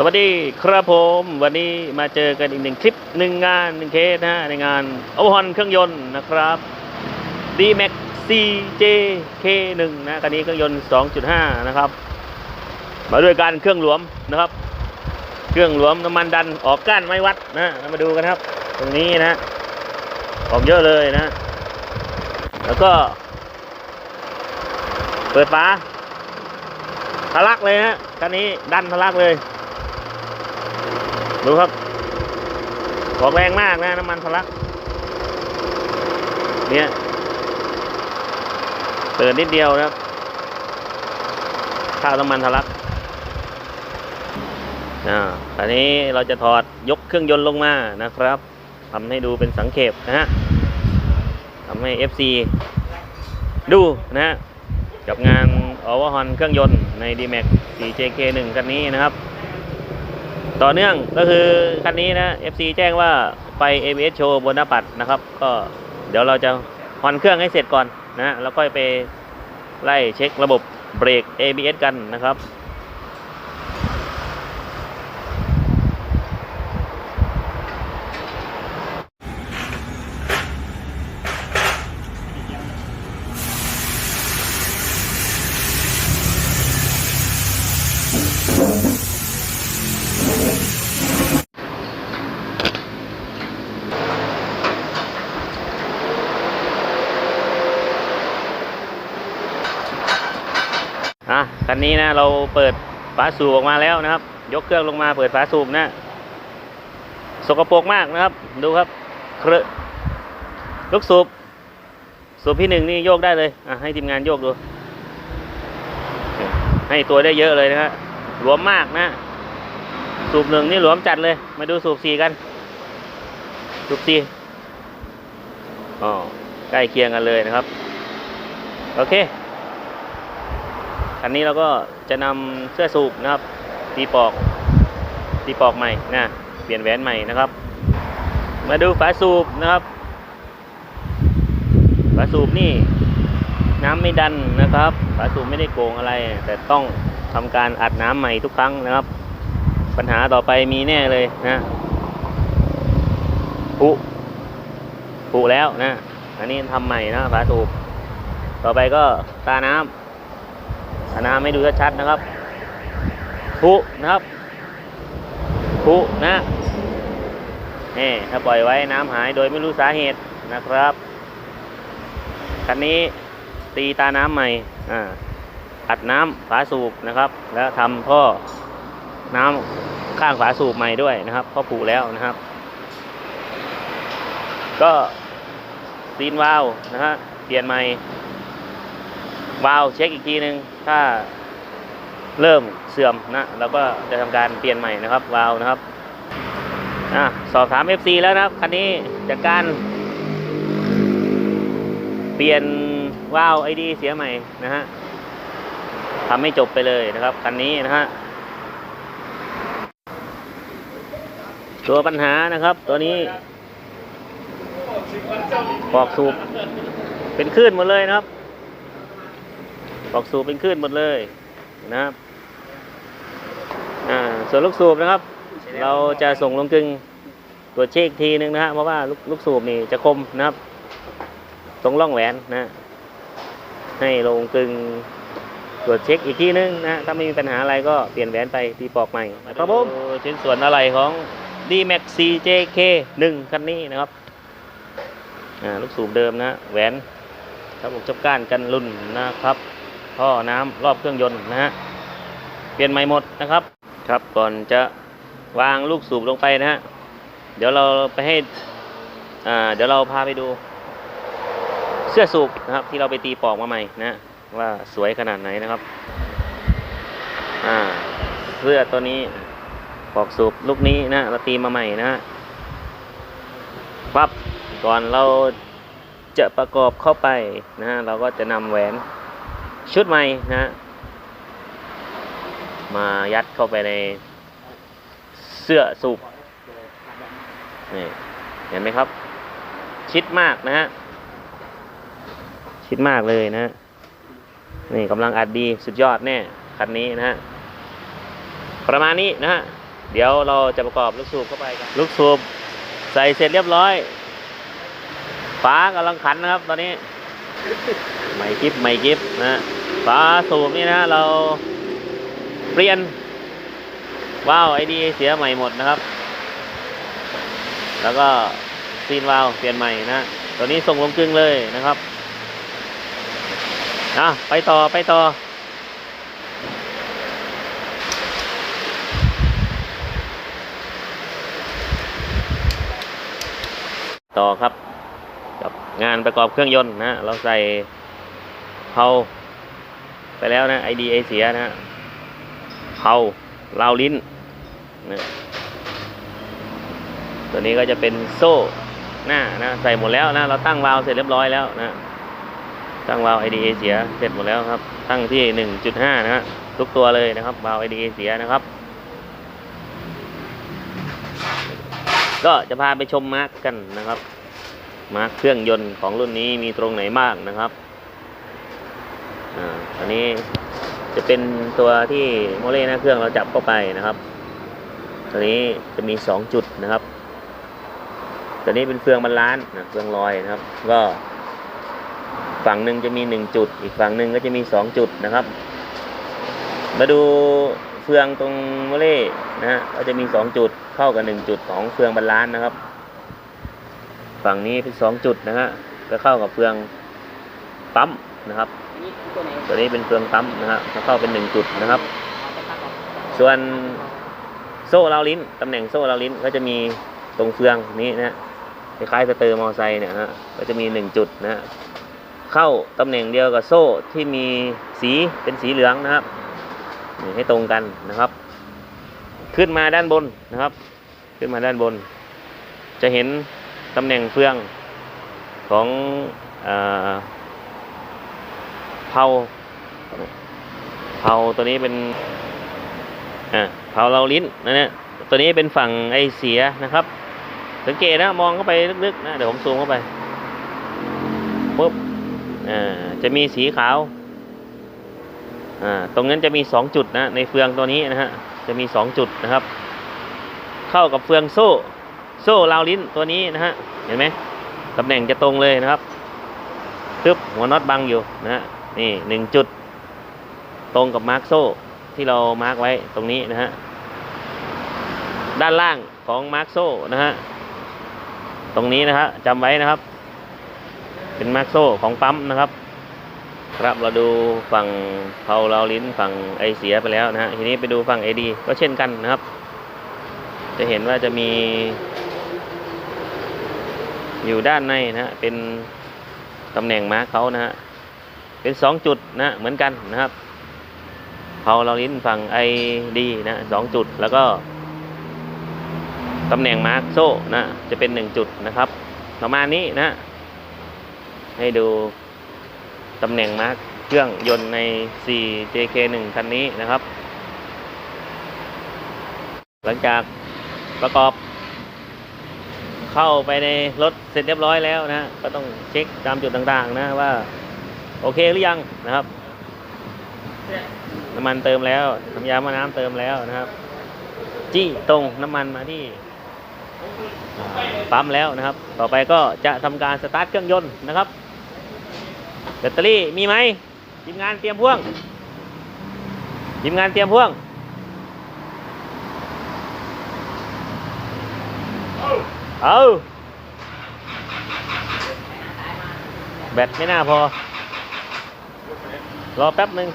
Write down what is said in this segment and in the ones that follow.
สวัสดีครับผมวันนี้มาเจอกันอีกหนึ่งคลิปหนึ่งงานหนึ่งเคสนะฮะในงานโอเวอร์ฮอนเครื่องยนต์นะครับ d m a x CJK1 นะคันนี้เครื่องยนต์ 2.5 นะครับ มาด้วยการเครื่องหลวมนะครับ เครื่องหลวมน้ำมันดันออกก้านไม้วัดนะมาดูกันครับ ตรงนี้นะออกเยอะเลยนะ แล้วก็ เปิดฝาทะลักเลยฮะคันนี้ดันทะลักเลย ดูครับออกแรงมากนะน้ำมันทะลัก เนี่ยเปิดนิดเดียวนะครับข้าวน้ำมันทะลักอ่าตอนนี้เราจะถอดยกเครื่องยนต์ลงมานะครับทำให้ดูเป็นสังเขปนะฮะทำให้ FC ดูนะฮะกับงานอวฮอนเครื่องยนต์ใน D-Max 4JK1 คันนี้นะครับ ต่อเนื่องก็คือคันนี้นะ FC แจ้งว่าไป ABS โชว์บนหน้าปัดนะครับ ก็เดี๋ยวเราจะฮอนเครื่องให้เสร็จก่อนนะแล้วก็ไปไล่เช็คระบบเบรก ABS กันนะครับ คันนี้นะเราเปิดฝาสูบออกมาแล้วนะครับ ยกเครื่องลงมาเปิดฝาสูบนะ สกปรกมากนะครับ ดูครับเครอลูกสูบสูบที่หนึ่งนี่โยกได้เลยอะให้ทีมงานโยกดู ให้ตัวได้เยอะเลยนะฮะหลวมมากนะ สูบหนึ่งนี่หลวมจัดเลย มาดูสูบสี่กัน สูบสี่อ๋อใกล้เคียงกันเลยนะครับ โอเค คันนี้เราก็จะนำเสื้อสูบนะครับ ตีปอกตีปอกใหม่นะเปลี่ยนแหวนใหม่นะครับ มาดูฝาสูบนะครับฝาสูบนี่น้ำไม่ดันนะครับฝาสูบไม่ได้โกงอะไร แต่ต้องทำการอัดน้ำใหม่ทุกครั้งนะครับ ปัญหาต่อไปมีแน่เลยนะผุผุแล้วนะอันนี้ทำใหม่นะฝาสูบต่อไปก็ตาน้ำอา น้ำไม่ดูชัดๆนะครับพุนะครับพุนะนี่ถ้าปล่อยไว้น้ำหายโดยไม่รู้สาเหตุนะครับคันนี้ตีตาน้ำใหม่อ่าอัดน้ำฝาสูบนะครับ แล้วทำท่อน้ำข้างฝาสูบใหม่ด้วยนะครับพราะผูแล้วนะครับ ก็ซีนวาล์วนะฮะเปลี่ยนใหม่ วาล์วเช็คอีกทีหนึ่งถ้าเริ่มเสื่อมนะเราก็จะทำการเปลี่ยนใหม่นะครับ วาล์วนะครับอะสอบถาม FC แล้วนะครับคันนี้จากการ เปลี่ยนวาล์วไอดีเสียใหม่นะฮะทำให้จบไปเลยนะครับคันนี้นะฮะตัวปัญหานะครับ ตัวนี้ปอกสูบเป็นคลื่นหมดเลยนะครับ ปอกสูบเป็นคลื่นหมดเลยนะครับอ่าส่วนลูกสูบนะครับ เราจะส่งลงกึงตรวจเช็คอีกทีนึงนะฮะเพราะว่าลูกลูกสูบนี่จะคมนะครับ ตรงร่องแหวนนะให้ลงกึงตรวจเช็คอีกทีนึงนะถ้าไม่มีปัญหาอะไรก็เปลี่ยนแหวนไปตีปอกใหม่ครับผมชิ้นส่วนอะไรของ D-Max CJK 1คันนี้นะครับลูกสูบเดิมนะแหวนครับผมจับก้านกันรุ่นนะครับ ท่อน้ำรอบเครื่องยนต์นะฮะเปลี่ยนใหม่หมดนะครับ ครับก่อนจะวางลูกสูบลงไปนะฮะเดี๋ยวเราไปให้อ่าเดี๋ยวเราพาไปดู เสื้อสูบนะครับ ที่เราไปตีปอกมาใหม่นะว่าสวยขนาดไหนนะครับอ่าเสื้อตัวนี้ปอกสูบลูกนี้นะเราตีมาใหม่นะปั๊บก่อนเราจะประกอบเข้าไปนะฮะเราก็จะนำแหวน ชุดใหม่นะมายัดเข้าไปในเสื้อสูบนี่เห็นไหมครับ ชิดมากนะฮะชิดมากเลยนะ นี่กำลังอัดดีสุดยอดแน่คันนี้นะฮะประมาณนี้นะฮะเดี๋ยวเราจะประกอบลูกสูบเข้าไปกันลูกสูบใส่เสร็จเรียบร้อยฝากำลังขันนะครับตอนนี้ ไม่กิฟไม่กิฟนะฝาสูบนี่นะเราเปลี่ยนว้าวไอดีเสียใหม่หมดนะครับ แล้วก็ซีนวาวเปลี่ยนใหม่นะตัวนี้ส่งลงกลึงเลยนะครับอะไปต่อไปต่อต่อครับ งานประกอบเครื่องยนต์นะเราใส่เผาไปแล้วนะไอดีไอเสียนะเผาลาวลิ้นนะตัวนี้ก็จะเป็นโซ่หน้านะใส่หมดแล้วนะเราตั้งวาล์วเสร็จเรียบร้อยแล้วนะตั้งวาล์วไอดีไอเสียเสร็จหมดแล้วครับ ตั้งที่หนึ่งจุดห้านะฮะทุกตัวเลยนะครับวาล์วไอดีไอเสียนะครับ ก็จะพาไปชมมาร์กกันนะครับ มาร์กเครื่องยนต์ของรุ่นนี้มีตรงไหนบ้างนะครับอันนี้จะเป็นตัวที่โมเลหน้าเครื่องเราจับเข้าไปนะครับ ตัวนี้จะมีสองจุดนะครับ ตัวนี้เป็นเฟืองบรรลานนะเฟืองลอยนะครับ ก็ฝั่งหนึ่งจะมีหนึ่งจุด อีกฝั่งหนึ่งก็จะมีสองจุดนะครับ มาดูเฟืองตรงโมเลนะฮะก็จะมีสองจุดเข้ากับหนึ่งจุดของเฟืองบรรลานนะครับ ฝั่งนี้เป็นสองจุดนะฮะก็เข้ากับเฟืองปั๊มนะครับตัวนนี้เป็นเฟืองปั๊มนะฮะก็เข้าเป็นหนึ่งจุดนะครับ ส่วนโซ่ราลิ้นตำแหน่งโซ่ราลิ้นก็จะมีตรงเฟืองนี้นะฮะคล้ายสเตอร์มอไซค์เนี่ยนะฮะก็จะมีหนึ่งจุดนะฮะเข้าตำแหน่งเดียวกับโซ่ที่มีสีเป็นสีเหลืองนะครับให้ตรงกันนะครับ ขึ้นมาด้านบนนะครับ ขึ้นมาด้านบน จะเห็น ตำแหน่งเฟืองของเผาเผาตัวนี้เป็นอ่าเผาเราลิ้นนะเนี่ยตัวนี้เป็นฝั่งไอเสียนะครับ สังเกตนะมองเข้าไปลึกๆนะเดี๋ยวผมซูมเข้าไปปุ๊บจะมีสีขาวตรงนั้นจะมีสองจุดนะในเฟืองตัวนี้นะฮะจะมีสองจุดนะครับ เข้ากับเฟืองโซ่ โซ่ราวลิ้นตัวนี้นะฮะ เห็นไหมตำแหน่งจะตรงเลยนะครับตึ๊บหัวน็อตบังอยู่นะฮะ นี่หนึ่งจุด ตรงกับมาร์กโซ่ที่เรามาร์กไว้ตรงนี้นะฮะ ด้านล่างของมาร์กโซ่นะฮะ ตรงนี้นะฮะจำไว้นะครับ เป็นมาร์กโซ่ของปั๊มนะครับครับเราดูฝั่งเผาเราลิ้นฝั่งไอเสียไปแล้วนะฮะทีนี้ไปดูฝั่งไอดีก็เช่นกันนะครับ จะเห็นว่าจะมี อยู่ด้านในนะฮะเป็นตำแหน่งมาร์กเขานะฮะเป็นสองจุดนะเหมือนกันนะครับเผาเราลิ้นฝั่งไอดีนะสองจุดแล้วก็ตำแหน่งมาร์กโซ่นะจะเป็นหนึ่งจุดนะครับประมาณนี้นะ ให้ดูตำแหน่งมาร์กเครื่องยนต์ใน 4JK1 คันนี้นะครับ หลังจากประกอบ เข้าไปในรถเสร็จเรียบร้อยแล้วนะก็ต้องเช็คตามจุดต่างๆ นะว่า โอเคหรือยังนะครับน้ำมันเติมแล้วน้ำยามาน้ำเติมแล้วนะครับ จี้ตรงน้ำมันมาที่ปั๊มแล้วนะครับ ต่อไปก็จะทำการสตาร์ทเครื่องยนต์นะครับแบตเตอรี่มีไหมทีมงานเตรียมพ่วงทีมงานเตรียมพ่วง เอาแบตไม่น่าพอ รอแป๊บหนึ่ง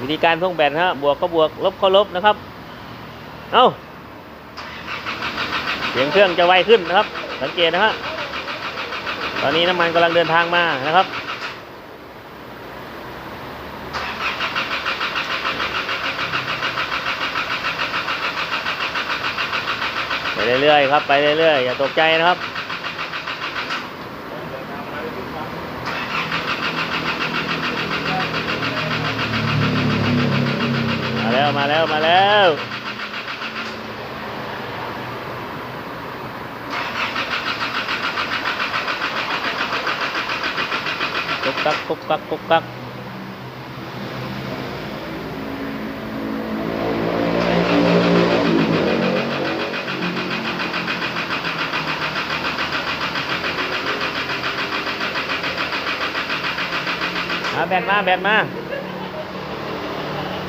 วิธีการพ่งแบตฮะบวกก็บวก ลบก็ลบนะครับ เอาเสียงเครื่องจะไวขึ้นนะครับ สังเกตนะฮะตอนนี้น้ำมันกำลังเดินทางมานะครับ เรื่อยๆครับไปเรื่อยๆอย่าตกใจนะครับมาแล้วมาแล้วมาแล้วกุกกักกุกกักกุกกัก แบตมาแบตมา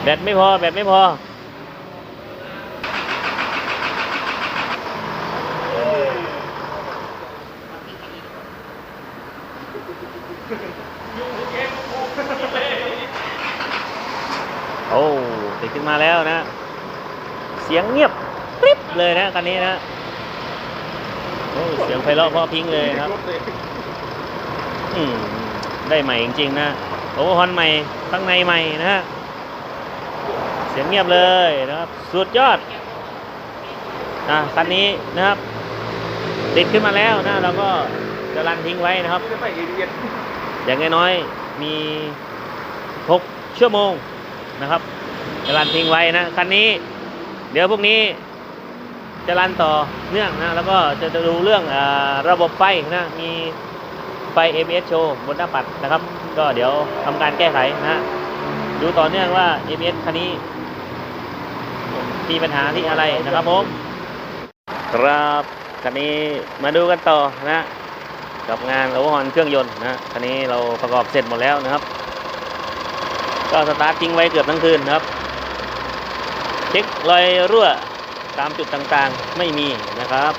แบตไม่พอแบตไม่พอโอ้ติดขึ้นมาแล้วนะ เสียงเงียบกริบเลยนะคันนี้นะโอ้เสียงไพเราะพราะพริ้งเลยครับ อืม ได้ใหม่จริงๆนะ โอเวอร์ฮอนใหม่ข้างในใหม่นะฮะเสียงเงียบเลยนะครับ สุดยอดนะคันนี้นะครับ ติดขึ้นมาแล้วนะเราก็จะรันทิ้งไว้นะครับไม่ไปเอยนอย่างน้อยๆมี 6 ชั่วโมงนะครับ จะรันทิ้งไว้นะคันนี้ เดี๋ยวพวกนี้จะรันต่อเนื่องนะแล้วก็จะดูเรื่องอระบบไฟนะมี ไฟ ABS โชว์บนหน้าปัดนะครับ ก็เดี๋ยวทำการแก้ไขนะฮะดูต่อเนื่องว่า ABS คันนี้ มีปัญหาที่อะไรนะครับผมครับคันนี้มาดูกันต่อนะ กับงานโอเวอร์ฮอนเครื่องยนต์นะคันนี้เราประกอบเสร็จหมดแล้วนะครับ ก็สตาร์ททิ้งไว้เกือบทั้งคืนนะครับเช็ครอยรั่วตามจุดต่างๆไม่มีนะครับ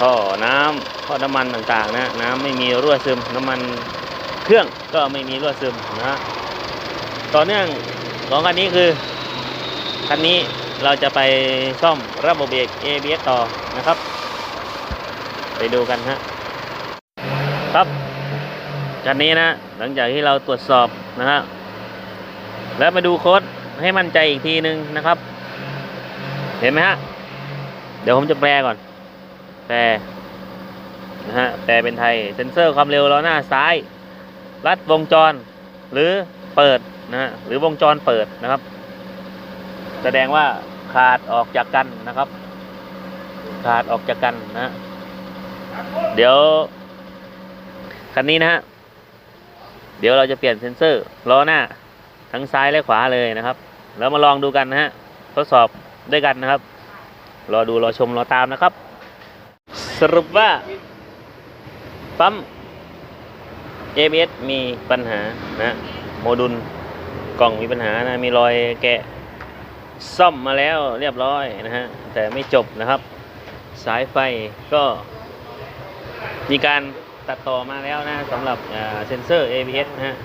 ท่อน้ำ ท่อน้ำมันต่างๆนะน้ำไม่มีรั่วซึมน้ำมันเครื่องก็ไม่มีรั่วซึมนะต่อเนื่องของคันนี้คือคันนี้เราจะไปซ่อมระบบเบรก ABS ต่อนะครับ ไปดูกันฮะครับคันนี้นะหลังจากที่เราตรวจสอบนะฮะแล้วมาดูโค้ดให้มั่นใจอีกทีนึงนะครับ เห็นไหมฮะ เดี๋ยวผมจะแปลก่อนแปล นะฮะแปลเป็นไทยเซ็นเซอร์ความเร็วล้อหน้าซ้าย รัดวงจร หรือเปิดนะฮะหรือวงจรเปิดนะครับ แสดงว่าขาดออกจากกันนะครับ ขาดออกจากกันนะเดี๋ยวคันนี้นะฮะเดี๋ยวเราจะเปลี่ยนเซ็นเซอร์ล้อหน้าทั้งซ้ายและขวาเลยนะครับ แล้วมาลองดูกันนะฮะทดสอบด้วยกันนะครับ รอดูรอชมรอตามนะครับ สรุปว่า ปั๊ม ABS มีปัญหานะ โมดูลกล่องมีปัญหานะ มีรอยแกะซ่อมมาแล้วเรียบร้อยนะฮะ แต่ไม่จบนะครับ สายไฟก็ มีการตัดต่อมาแล้วนะสำหรับเซนเซอร์ ABS นะฮะ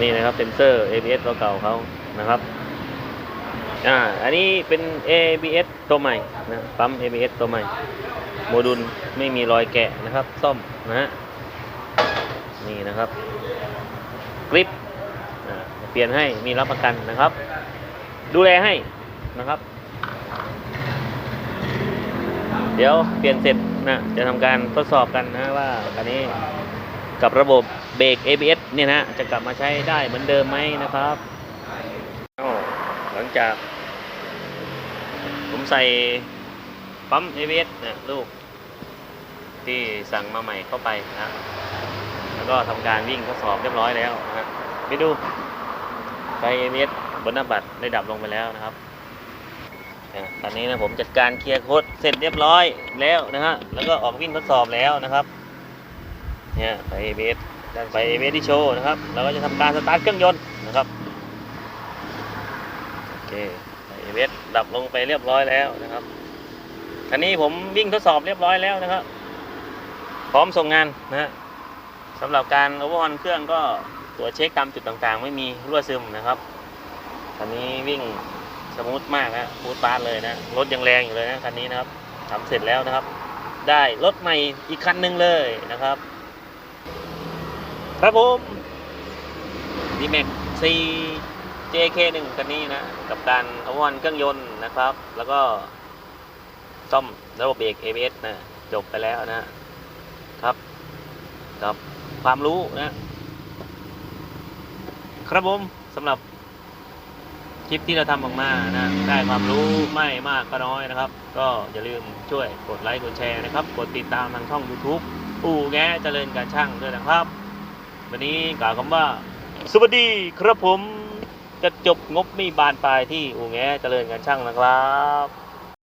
นี่นะครับเซนเซอร์ ABS ตัวเก่าเขานะครับ อ่า อันนี้เป็น ABS ตัวใหม่นะปั๊ม ABS ตัวใหม่ โมดูลไม่มีรอยแกะนะครับ ซ่อมนะฮะนี่นะครับกริปเปลี่ยนให้มีรับประกันนะครับ ดูแลให้นะครับ เดี๋ยวเปลี่ยนเสร็จนะจะทำการทดสอบกันนะว่าคันนี้กับระบบเบรก ABS เนี่ยนะจะกลับมาใช้ได้เหมือนเดิมไหมนะครับ ลังจาก ผมใส่ปั๊ม ABS นะลูก ที่สั่งมาใหม่เข้าไปนะ แล้วก็ทำการวิ่งทดสอบเรียบร้อยแล้วนะไปดูไฟ ABS บนหน้าบัตรได้ดับลงไปแล้วนะครับอะตอนนี้นะผมจัดการเคลียร์โค้ดเสร็จเรียบร้อยแล้วนะฮะ แล้วก็ออกวิ่งทดสอบแล้วนะครับ เนี่ยไฟเอเบสด้านไฟเอเบสที่โชว์นะครับ เราก็จะทำการสตาร์ทเครื่องยนต์นะครับ เคไฟเอเบสดับลงไปเรียบร้อยแล้วนะครับอันนี้ผมวิ่งทดสอบเรียบร้อยแล้วนะครับ พร้อมส่งงานนะฮะสำหรับการโอเวอร์ฮอนเครื่องก็ตรวเช็คตามจุดต่างๆ ไม่มีรั่วซึมนะครับอันนี้วิ่งสมูทมากนะฟูดฟาสเลยนะรถยังแรงอยู่เลยนะคันนี้นะครับทำเสร็จแล้วนะครับ ได้รถใหม่อีกคันหนึ่งเลยนะครับ ครับผมดีแม็กซี JK1 คันนี้นะ กับการเอาวันเครื่องยนต์นะครับ แล้วก็ซ่อมระบบเบรก ABS นะ จบไปแล้วนะครับกับความรู้นะ ครับผมสำหรับคลิปที่เราทำออกมานะ ได้ความรู้ไม่มากก็น้อยนะครับ ก็อย่าลืมช่วยกดไลค์กดแชร์นะครับ กดติดตามทางช่อง YouTube อู่แงเจริญการช่างด้วยนะครับ วันนี้กล่าวคำว่า สวัสดีครับผม จะจบงบไม่บานปลายที่อู่แงเจริญการช่างนะครับ